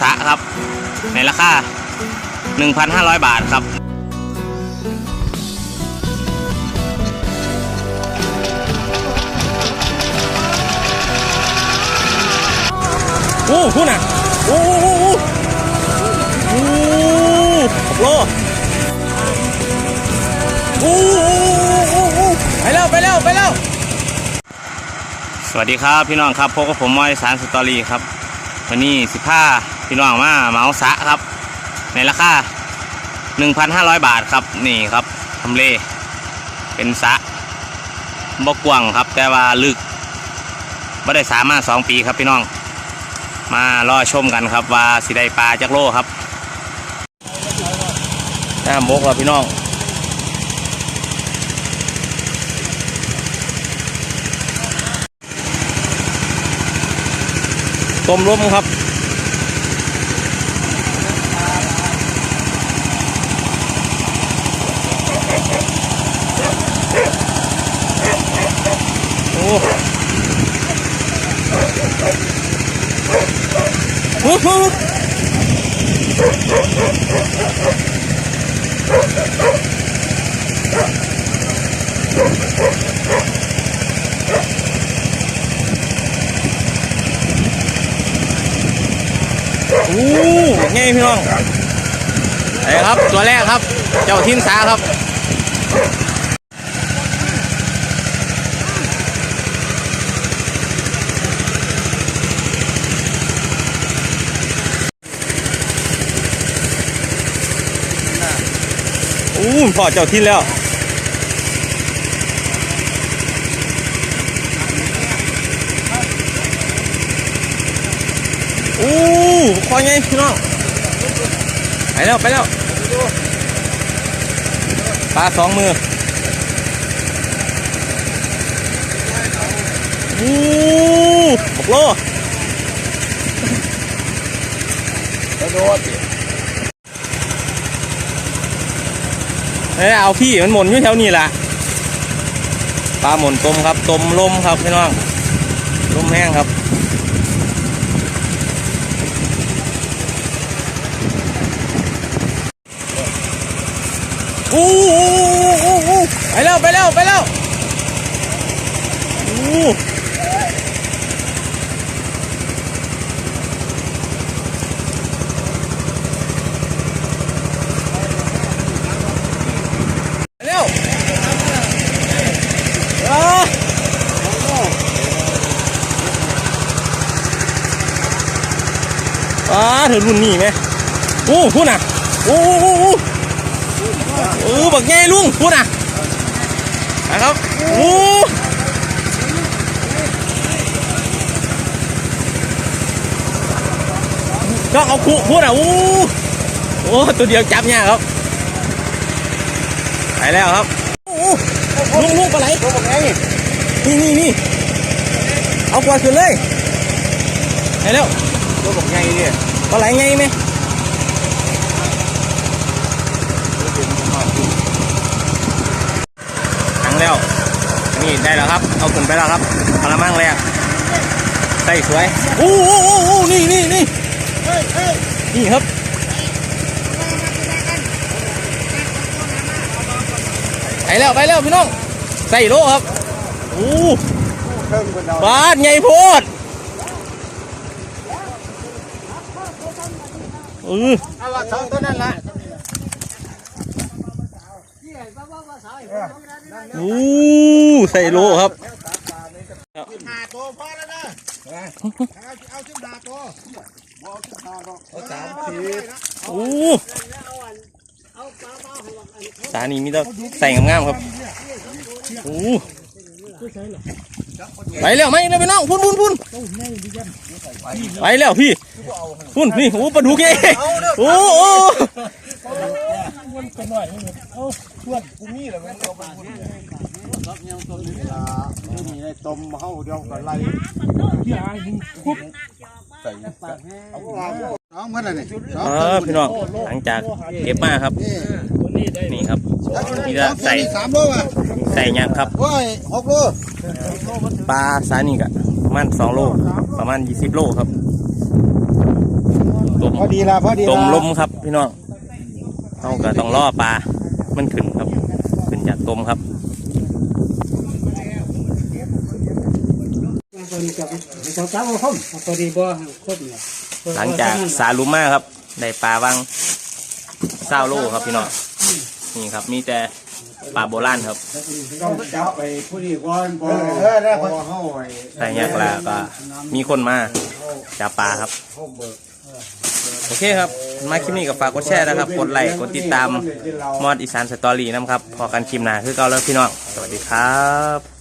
สระครับ ในราคา 1,500 บาทครับโอ้พูดน่ะโอ้โอ้โอ้โอ้หกโลโอ้โอ้โอ้ไปแล้วไปแล้วไปแล้วสวัสดีครับพี่น้องครับพบกับผมมอยสารสตอรี่ครับ วันนี้สิบห้า พี่น้องมาเมาสระครับ ในราคา1,500 บาทครับนี่ครับทำเล เป็นสะบกว้างครับ แต่ว่าลึกไม่ได้สามาสองปีครับพี่น้อง มารอชมกันครับ ว่าสิได้ปลาจากโลครับน้ำบกครับพี่น้องต้มลมครับ โอ้ ฮึบบโอ้ไงพี่น้องไอ้ครับ ตัวแรกครับ เจ้าทินสาครับ อู้พอเจ้าทินแล้วอู้คอยไงพี่น้องไปแล้วไปแล้วปลาสองมืออู้หกโลกระโดด เอ้ยเอาพี่มันหมุนอยู่แถวนี้แหละปลาหมุนต้มครับต้มลมครับพี่น้องลมแห้งครับอู้อู้อู้อู้ไปแล้วไปแล้วไปแล้วอู้ไปเร็วอ่าอ่า เธอรุ่นนี้ไหมโอ้พูดน่ะโอ้โอ้โอ้โอ้โอ้บักไงลุงพูดน่ะนะครับโอ้ก็เอาคู่พูดน่ะโอ้โอ้ตัวเดียวจับเนี่ยครับไปแล้วครับโอ้ลุงลุงปลาไหลบอกไงนี่นี่นี่เอากวาดขึ้นเลยไปแล้วตัวบอกไงเนี่ย ปลาไหลไงไหมถังแล้ว นี่ได้แล้วครับ เอาขึ้นไปแล้วครับพละมั่งแรกใส่สวยโอ้โอ้โอ้โอ้นี่นี่นี่นี่ครับไปแล้วไปแล้วพี่น้องใส่โลครับโอ้เพิ่มคนเราบาดไงโพด ออเอาละสองตัวนั่นละโอ้ใส่โลครับห้าตัวพอแล้วนะเอาเอาชิ้นห้าตัวเอาชิ้นห้าตัวเอาสามสี่โอ้สานี่มีแต่ใส่งามๆครับโอ้ ไปแล้วไหมเลยพี่น้องพุ่นพุ่นพุ่นไปแล้วพี่พุ่นนี่โอ้ปลาดุกไงโอ้โอ้กูมีเหรอแม่เอาไปพูดนี่ในต้มเฮาเดียวกันไรใส่เอาเอาเมื่อไหร่นี่เออพี่น้องหลังจากเก็บมาครับ นี่ครับมีแต่ใส่สามโลอะใส่ยังครับโอ้ยหกโลปลาสานี่กะประมาณสองโลประมาณยี่สิบโลครับต้มพอดีละพอดีต้มลมครับ พี่น้องเอาก็ต้องล่อปลา มันขึ้นครับ ขึ้นจากต้มครับตัวนี้กับเขาสาวคมตัวนี้บ่คมเนี่ยหลังจากสาลุมมาครับ ได้ปลาวังเศร้าโลครับพี่น้อง นี่ครับมีแต่ปลาโบราณครับต้องจับไปผู้นี้ก่อนบ่เออได้พอเฮาไว้แต่ยากลาก็มีคนมาจับปลาครับเฮาเบิกโอเคครับ มาคลิปนี้ก็ฝากกดแชร์นะครับ กดไลค์กดติดตามมอดอีสานสตอรี่นะครับพอกันคลิปหน้าคือเก่าแล้วพี่น้อง สวัสดีครับ